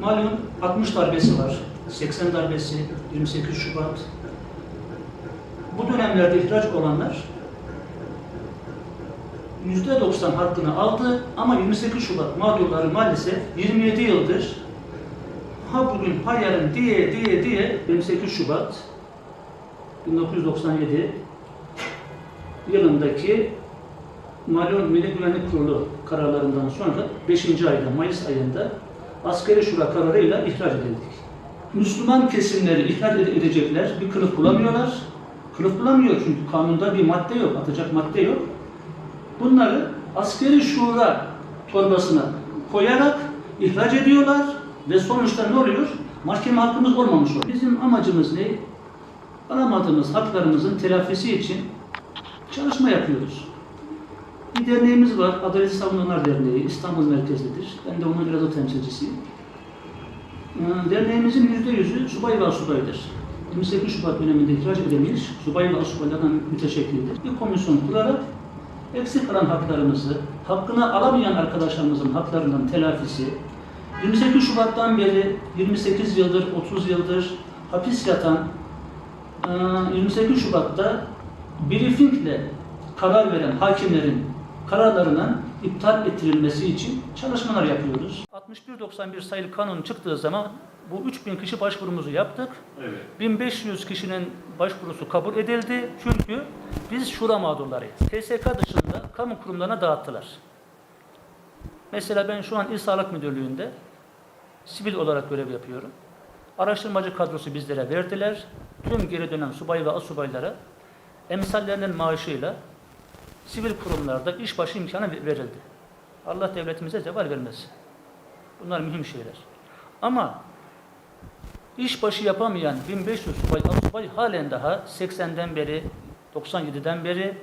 Malum 60 darbesi var, 80 darbesi, 28 Şubat. Bu dönemlerde ihraç olanlar %90 hakkını aldı ama 28 Şubat mağdurları maalesef 27 yıldır ha bugün ha yarın diye diye diye 28 Şubat 1997 yılındaki Mali Milli Güvenlik Kurulu kararlarından sonra 5. ayda Mayıs ayında askeri şura kararıyla ihraç edildik. Müslüman kesimleri ihraç ede- edecekler bir kılıf bulamıyorlar. Kılıf bulamıyor çünkü kanunda bir madde yok, atacak madde yok. Bunları askeri şura torbasına koyarak ihraç ediyorlar ve sonuçta ne oluyor? Mahkeme hakkımız olmamış oluyor. Bizim amacımız ne? Alamadığımız haklarımızın telafisi için çalışma yapıyoruz. Bir derneğimiz var, Adalet Savunucular Derneği, İstanbul merkezlidir. Ben de onun biraz o temsilcisiyim. Ee, Derneğimizin yüzde yüzü subay ve asubaydır. 28 Şubat döneminde ihraç edilmiş subay ve asubaylardan müteşekkildir. Bir komisyon kurarak eksik kalan haklarımızı, hakkını alamayan arkadaşlarımızın haklarından telafisi, 28 Şubat'tan beri 28 yıldır, 30 yıldır hapis yatan ee, 28 Şubat'ta briefingle karar veren hakimlerin kararlarının iptal ettirilmesi için çalışmalar yapıyoruz. 6191 sayılı kanun çıktığı zaman bu 3000 kişi başvurumuzu yaptık. Evet. 1500 kişinin başvurusu kabul edildi. Çünkü biz şura mağdurlarıyız. TSK dışında kamu kurumlarına dağıttılar. Mesela ben şu an İl Sağlık Müdürlüğü'nde sivil olarak görev yapıyorum. Araştırmacı kadrosu bizlere verdiler. Tüm geri dönen subay ve asubaylara emsallerinin maaşıyla sivil kurumlarda işbaşı imkanı verildi. Allah devletimize zeval vermesin. Bunlar mühim şeyler. Ama işbaşı yapamayan 1500 subay, asubay halen daha 80'den beri, 97'den beri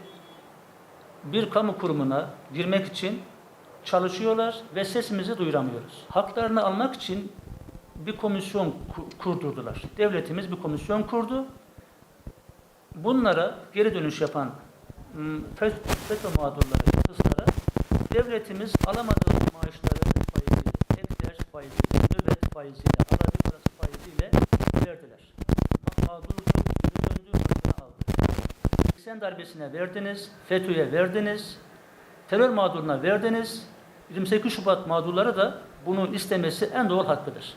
bir kamu kurumuna girmek için çalışıyorlar ve sesimizi duyuramıyoruz. Haklarını almak için bir komisyon ku- kurdurdular. Devletimiz bir komisyon kurdu. Bunlara geri dönüş yapan FETÖ FETÖ mağdurları, kıslara devletimiz alamadığı maaşları faiziyle, ek ders faiziyle, nöbet faiziyle, arazi parası faiziyle verdiler. Mağdur döndü, aldı. 80 darbesine verdiniz, FETÖ'ye verdiniz, terör mağduruna verdiniz. 28 Şubat mağdurları da bunu istemesi en doğal hakkıdır.